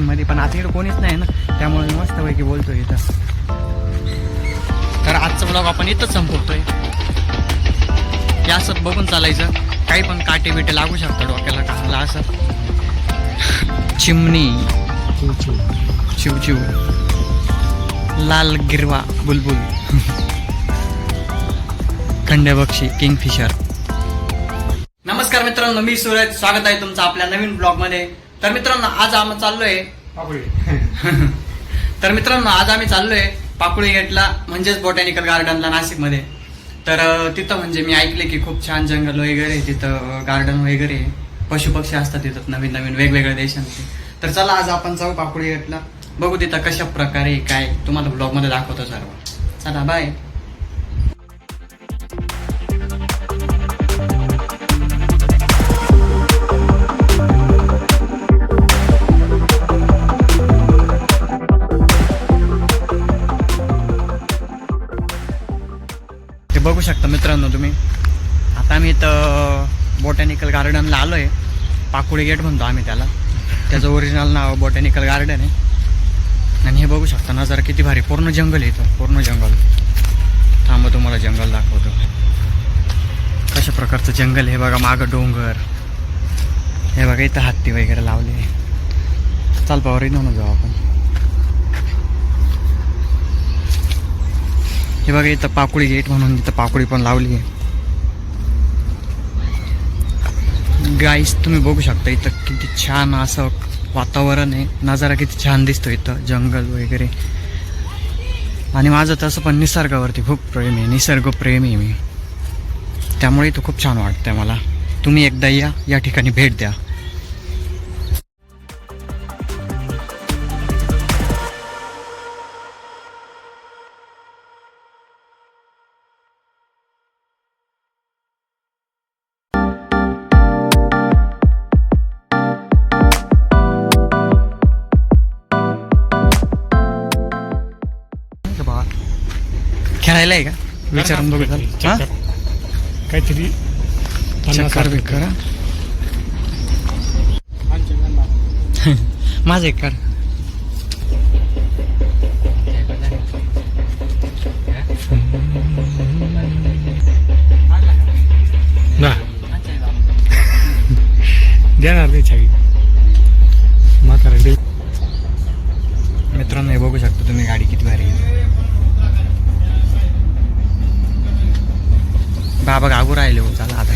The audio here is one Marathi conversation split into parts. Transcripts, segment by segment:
फोनमध्ये पण आता इकडे कोणीच नाही ना त्यामुळे मी मस्तपैकी बोलतोय इथं. तर आजचा ब्लॉग आपण इथंच संपवतोय. या असं बघून चालायचं. काही पण काटे बिटे लागू शकतात डोक्याला कानाला असं. चिमणी. चिवचिव लाल गिरवा बुलबुल. खंडेबक्षी किंगफिशर. नमस्कार मित्रांनो मी सूरज. स्वागत आहे तुमचं आपल्या नवीन ब्लॉगमध्ये तर मित्रांनो आज आम्ही चाललोय तर मित्रांनो आज आम्ही चाललोय पाकुळी गेटला म्हणजेच बोटॅनिकल गार्डनला नाशिकमध्ये. तर तिथं म्हणजे मी ऐकले की खूप छान जंगल वगैरे तिथं गार्डन वगैरे. पशुपक्षी असतात तिथं नवीन नवीन वेगवेगळ्या देशांचे तर चला आज आपण जाऊ पाकुळी गेटला. बघू तिथं कशा प्रकारे काय तुम्हाला ब्लॉगमध्ये दाखवतो सर्व. चला बाय बघू शकता मित्रांनो तुम्ही. आता आम्ही इथं बॉटॅनिकल गार्डनला आलो आहे पाकुळी गेट म्हणतो आम्ही त्याला. त्याचं ओरिजिनल नाव बॉटॅनिकल गार्डन आहे. आणि हे बघू शकता नजारा किती भारी. पूर्ण जंगल आहे इथं. पूर्ण जंगल थांब तुम्हाला जंगल दाखवतो. कशा प्रकारचं जंगल हे बघा. मागं डोंगर. हे बघा इथं हत्ती वगैरे लावले. चाल पावर इथून जाऊ आपण. हे बघा इथं पाकुळी गेट म्हणून इथं पाकुळी पण लावली आहे. गाईस तुम्ही बघू शकता इथं किती छान असं वातावरण आहे. नजारा किती छान दिसतो इथं जंगल वगैरे. आणि माझं तसं पण निसर्गावरती खूप प्रेम आहे निसर्ग प्रेम आहे मी. त्यामुळे इथं खूप छान वाटतंय मला. तुम्ही एकदा या या ठिकाणी भेट द्या. खेळायला आहे का विचारून बघू. हा? काहीतरी चक्कर बिक्कर? माझं एक ना देणार नाही छावी म्हातारा मित्रांनो हे बघू शकता तुम्ही गाडी किती भारी आहे. बाबा गागू राहिले हो चला आता.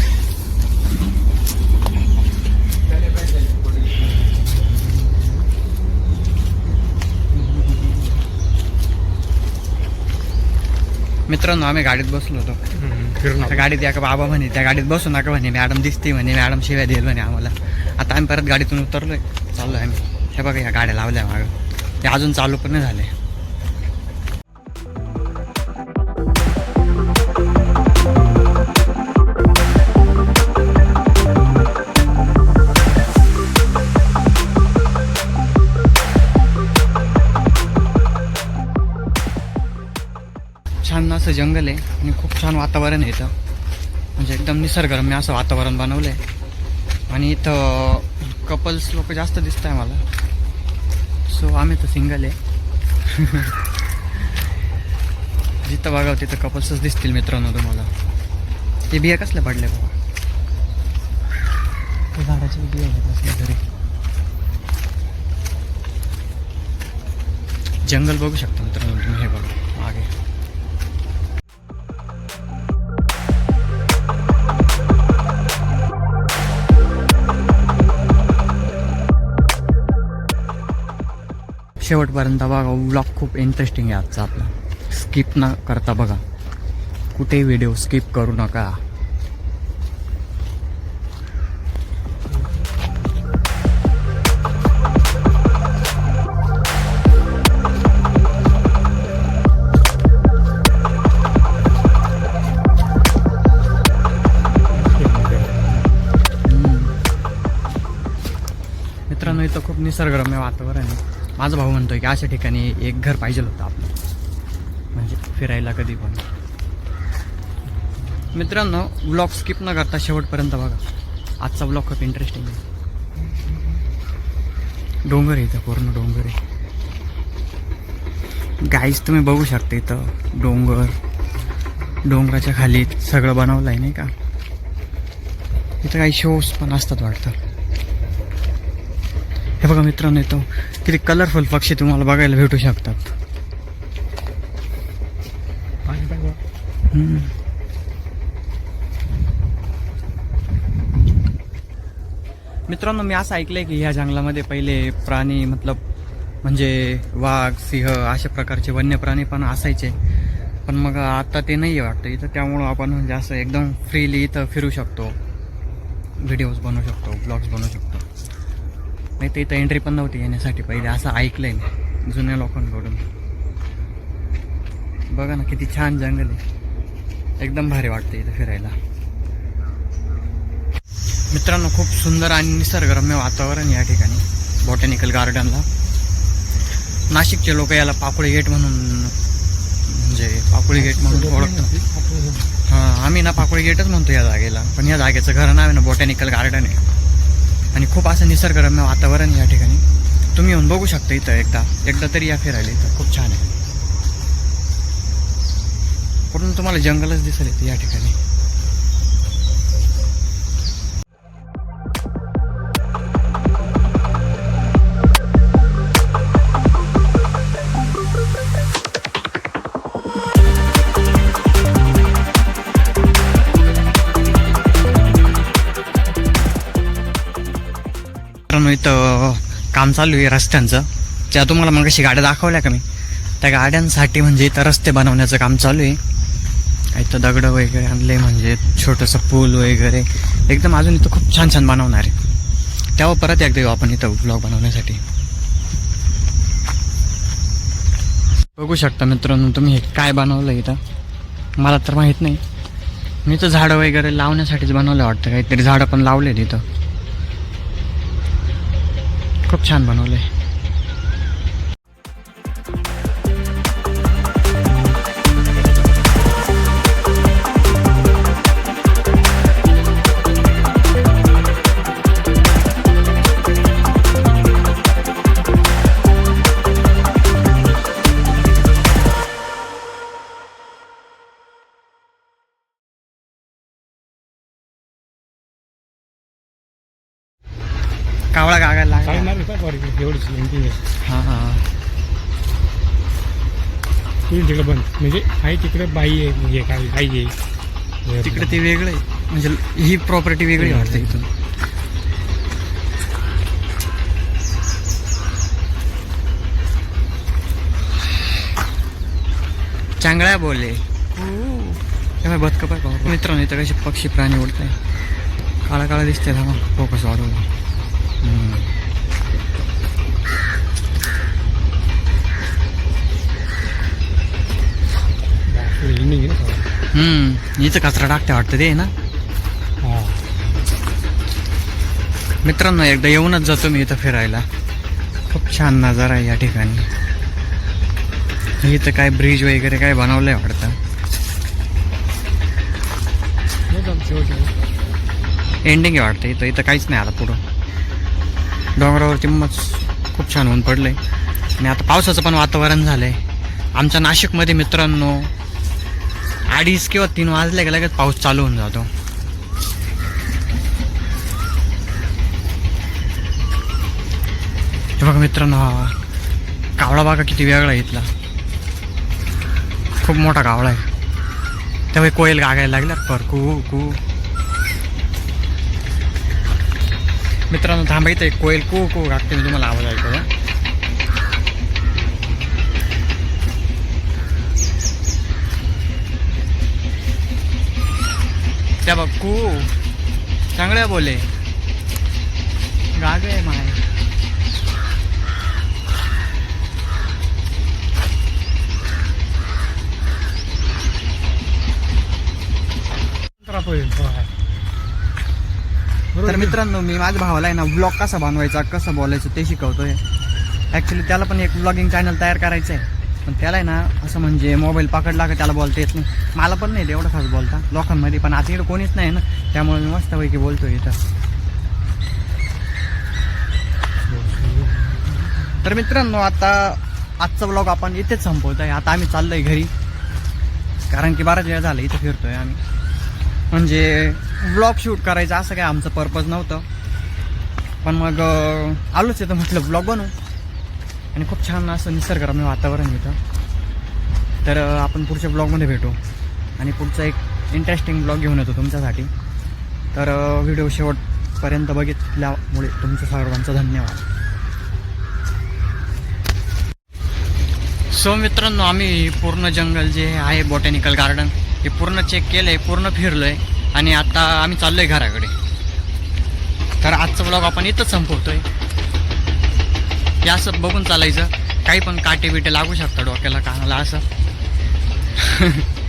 मित्रांनो आम्ही गाडीत बसलो होतो. त्या गाडीत या का बाबा म्हणे त्या गाडीत बसू नका म्हणे मॅडम दिसते म्हणे मॅडम शिव्या देईल म्हणे आम्हाला. आता आम्ही परत गाडीतून उतरलोय चाललोय आम्ही. हे बघा या गाड्या लावल्या मागं. ते अजून चालू पण नाही झाले. असं जंगल आहे आणि खूप छान वातावरण आहे इथं. म्हणजे एकदम निसर्गरम्य असं वातावरण बनवलं आहे आणि इथं कपल्स लोक जास्त दिसत आहे मला. सो आम्ही तर सिंगल आहे. जिथं बघावं तिथं कपल्सच दिसतील मित्रांनो तुम्हाला. ते बिया कसल्या पडल्या बाबा झाडाची बिया आहेत घरी जंगल बघू शकता मित्रांनो तुम्ही हे बघा. मागे. शेवटपर्यंत बघा व्लॉग खूप इंटरेस्टिंग आहे आजचा आपला. स्किप न करता बघा. कुठे व्हिडिओ स्किप करू नका. मित्रांनो इथं खूप निसर्गरम्य वातावरण आहे. माझा भाऊ म्हणतोय की अशा ठिकाणी एक घर पाहिजे होतं आपलं. म्हणजे फिरायला कधी पण. मित्रांनो ब्लॉग स्किप न करता शेवटपर्यंत बघा. आजचा ब्लॉग खूप इंटरेस्टिंग आहे. डोंगर आहे इथं पूर्ण डोंगर आहे. गाईज तुम्ही बघू शकता इथं डोंगर. डोंगराच्या खाली सगळं बनवलं आहे नाही का? इथं काही शोज पण असतात वाटतं. हे बघा मित्रांनो येतो किती कलरफुल पक्षी तुम्हाला बघायला भेटू शकतात. मित्रांनो मी असं ऐकलंय की ह्या जंगलामध्ये पहिले प्राणी मतलब म्हणजे वाघ सिंह अशा प्रकारचे वन्य प्राणी पण असायचे. पण मग आता ते नाही आहे वाटतं. इथं त्यामुळं आपण म्हणजे असं एकदम फ्रीली इथं फिरू शकतो. व्हिडिओज बनवू शकतो ब्लॉग्स बनवू शकतो. नाही तर इथं एंट्री पण नव्हती येण्यासाठी पहिले असं ऐकलंय मी जुन्या लोकांकडून. बघा ना किती छान जंगल आहे. एकदम भारी वाटते इथं फिरायला. मित्रांनो खूप सुंदर आणि निसर्गरम्य वातावरण या ठिकाणी बॉटॅनिकल गार्डनला नाशिकचे लोक याला पाकुळे गेट म्हणून म्हणजे पाकुळे गेट म्हणून ओळखतात. हां आम्ही ना पाकुळे गेटच म्हणतो या जागेला पण या जागेचं खरं नाव आहे ना बॉटॅनिकल गार्डन आहे. आणि खूप असं निसर्गरम्य वातावरण या ठिकाणी. तुम्ही येऊन बघू शकता इथं एकदा. एकदा तरी या फिरायला इथं. खूप छान आहे. पूर्ण तुम्हाला जंगलच दिसेल इथं या ठिकाणी. काम चालू आहे रस्त्यांचं. त्या तुम्हाला मग कशी गाड्या दाखवल्या का मी? त्या गाड्यांसाठी म्हणजे इथं रस्ते बनवण्याचं काम चालू आहे. इथं दगडं वगैरे आणले म्हणजे छोटंसं पूल वगैरे. एकदम अजून इथं खूप छान छान बनवणार आहे. तेव्हा परत एकदा येऊ आपण इथं ब्लॉग बनवण्यासाठी. बघू शकता मित्रांनो तुम्ही हे काय बनवलं इथं. मला तर माहीत नाही. मी तर झाडं वगैरे लावण्यासाठीच बनवलं वाटतं. काहीतरी झाडं पण लावले इथं. खूप छान बनवलंय. कावळा गागायला लागला. हा हा. तिकडे तिकडे बंद. म्हणजे आहे तिकडे बाई आहे हे काय आहे. तिकडे ते वेगळं आहे. म्हणजे ही प्रॉपर्टी वेगळी वाटते इथून. चांगल्या बोले. तेव्हा बदक पाय पाहू. मित्रांनो इथं कसे पक्षी प्राणी उडत आहे काळा काळा दिसते थांबा. फोकस वाढवलं इथं कचरा टाकते वाटतं ते आहे ना? मित्रांनो एकदा येऊनच जातो मी इथं फिरायला. खूप छान नजारा आहे या ठिकाणी. इथं काय ब्रिज वगैरे काय बनवलंय वाटतं? एंडिंग आहे वाटतं इथं. इथं काहीच नाही आलं पुढं. डोंगरावरती मग खूप छान ऊन आहे आणि आता पावसाचं पण वातावरण झालं आहे आमच्या नाशिकमध्ये मित्रांनो अडीच किंवा तीन वाजले की लगेच पाऊस चालू होऊन जातो. बघा मित्रांनो हा कावळा बघा किती वेगळा आहे इथला. खूप मोठा कावळा आहे. तेव्हा कोयल गागायला लागल्या पर कू कू मित्रांनो थांबा इथे कोयल कू कू गागते मी तुम्हाला आवाज ऐकू त्या बघ चांगल्या बोले. गागे माय. तर आपण हो, आहे. तर मित्रांनो मी माझ्या भावाला आहे ना ब्लॉग कसा बनवायचा कसं बोलायचं ते शिकवतोय. ॲक्च्युली त्याला पण एक ब्लॉगिंग चॅनल तयार करायचं आहे. पण त्याला आहे ना असं म्हणजे मोबाईल पकडला का त्याला बोलता येत नाही. मला पण नाही एवढं खास बोलता लोकांमध्ये. पण आता इकडे कोणीच नाही ना त्यामुळे मी मस्तपैकी बोलतोय इथं. तर मित्रांनो आता आजचा ब्लॉग आपण इथेच संपवत आहे आता आम्ही चाललोय घरी. कारण की बराच वेळ झाला इथं फिरतोय आम्ही. म्हणजे ब्लॉग शूट करायचं असं काय आमचं पर्पज नव्हतं. पण मग आलोच इथं म्हटलं ब्लॉग बनवू. आणि खूप छान असं निसर्गरम्य वातावरण इथं. तर आपण पुढच्या ब्लॉगमध्ये भेटू. आणि पुढचा एक इंटरेस्टिंग ब्लॉग घेऊन येतो तुमच्यासाठी. तर व्हिडिओ शेवटपर्यंत बघितल्यामुळे तुमचं सर्वांचं धन्यवाद. सो मित्रांनो आम्ही पूर्ण जंगल जे आहे बॉटॅनिकल गार्डन हे पूर्ण चेक केलं आहे पूर्ण फिरलो आहे आणि आता आम्ही चाललो आहे घराकडे. तर आजचा ब्लॉग आपण इथंच संपवतोय. हे असं बघून चालायचं. काही पण काटे बिटे लागू शकतं डोक्याला कानाला असं.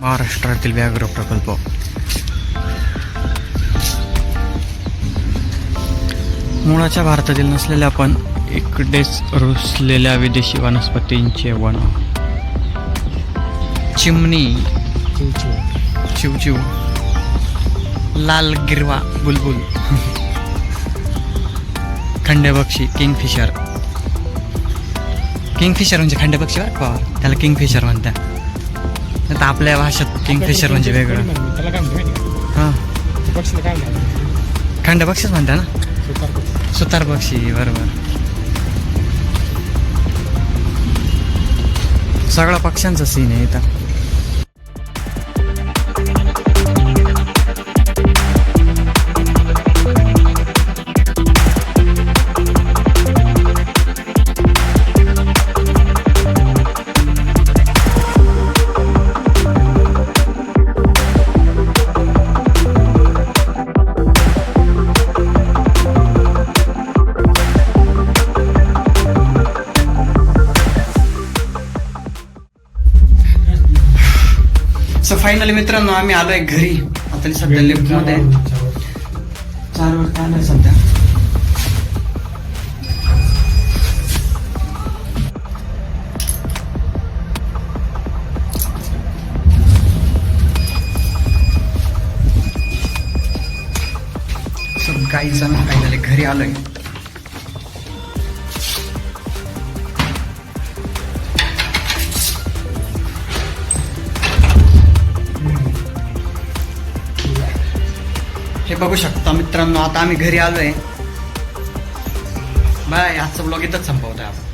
महाराष्ट्रातील व्याघ्र प्रकल्प. मुळाच्या भारतातील नसलेल्या पण इकडेच रुसलेल्या विदेशी वनस्पतींचे वन. चिमणी. चिवचिव. लाल गिरवा बुलबुल. खंडेपक्षी किंगफिशर. किंगफिशर म्हणजे खंडेपक्षी बरं का? त्याला किंगफिशर म्हणतात. आता आपल्या भाषेत किंगफिशर म्हणजे वेगळं. हां. खंडपक्षीच म्हणता ना? सुतार पक्षी बरोबर. सगळा पक्ष्यांचा सीन आहे इथं. सो फायनली मित्रांनो आम्ही आलोय घरी. आता सध्या लिफ्टमध्ये. आहे. चार वर आलोय सध्या. सो गाईच आम्ही फायनली घरी आलोय. बघू शकता मित्रांनो आता आम्ही घरी आलोय. बाय आजचा ब्लॉग इथंच संपवतोय आपण.